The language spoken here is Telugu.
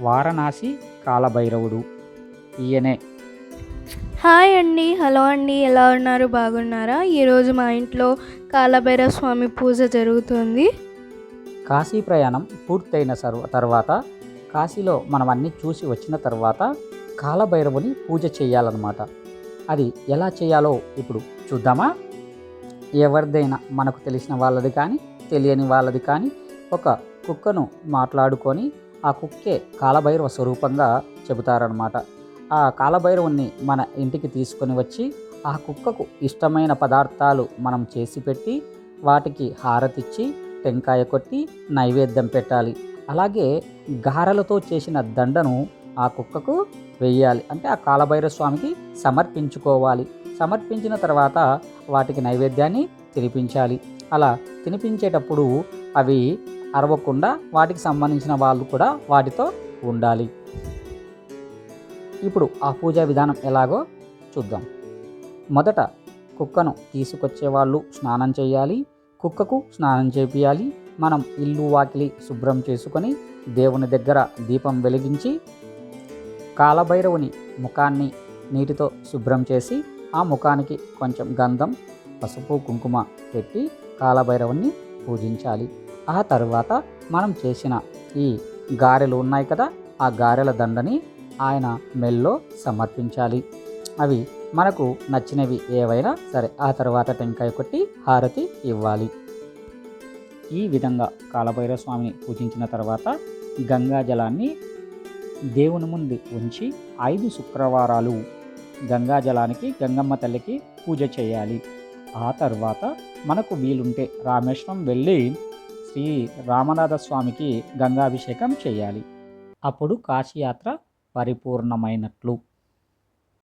వారణాసి కాలభైరవుడు. ఈయనే. హాయ్ అండి. హలో అండి. ఎలా ఉన్నారు? బాగున్నారా? ఈరోజు మా ఇంట్లో కాలభైరవ స్వామి పూజ జరుగుతుంది. కాశీ ప్రయాణం పూర్తయిన సర్వ తర్వాత కాశీలో మనం అన్నీ చూసి వచ్చిన తర్వాత కాలభైరవుని పూజ చేయాలన్నమాట. అది ఎలా చేయాలో ఇప్పుడు చూద్దామా? ఎవరిదైనా మనకు తెలిసిన వాళ్ళది కానీ తెలియని వాళ్ళది కానీ ఒక కుక్కను మాట్లాడుకొని ఆ కుక్కే కాలభైరవ స్వరూపంగా చెబుతారనమాట ఆ కాలభైరవుని మన ఇంటికి తీసుకొని వచ్చి ఆ కుక్కకు ఇష్టమైన పదార్థాలు మనం చేసి పెట్టి వాటికి హారతిచ్చి టెంకాయ కొట్టి నైవేద్యం పెట్టాలి. అలాగే గారెలతో చేసిన దండను ఆ కుక్కకు వెయ్యాలి. అంటే ఆ కాలభైరవ స్వామికి సమర్పించుకోవాలి. సమర్పించిన తర్వాత వాటికి నైవేద్యాన్ని తినిపించాలి. అలా తినిపించేటప్పుడు అవి అరవకుండా వాటికి సంబంధించిన వాళ్ళు కూడా వాటితో ఉండాలి. ఇప్పుడు ఆ పూజా విధానం ఎలాగో చూద్దాం. మొదట కుక్కను తీసుకొచ్చే వాళ్ళు స్నానం చేయాలి. కుక్కకు స్నానం చేపియాలి. మనం ఇల్లు వాకిలి శుభ్రం చేసుకొని దేవుని దగ్గర దీపం వెలిగించి కాలభైరవుని ముఖాన్ని నీటితో శుభ్రం చేసి ఆ ముఖానికి కొంచెం గంధం పసుపు కుంకుమ పెట్టి కాలభైరవుని పూజించాలి. ఆ తర్వాత మనం చేసిన ఈ గారెలు ఉన్నాయి కదా ఆ గారెల దండని ఆయన మెల్లో సమర్పించాలి. అవి మనకు నచ్చినవి ఏవైనా సరే ఆ తర్వాత టెంకాయ కొట్టి హారతి ఇవ్వాలి. ఈ విధంగా కాలభైరవ స్వామిని పూజించిన తర్వాత గంగా జలాన్ని దేవుని ముందు ఉంచి ఐదు శుక్రవారాలు గంగా జలానికి గంగమ్మ తల్లికి పూజ చేయాలి. ఆ తర్వాత మనకు వీలుంటే రామేశ్వరం వెళ్ళి శ్రీ రామనాథ స్వామికి గంగాభిషేకం చేయాలి. అప్పుడు కాశీయాత్ర పరిపూర్ణమైనట్లు.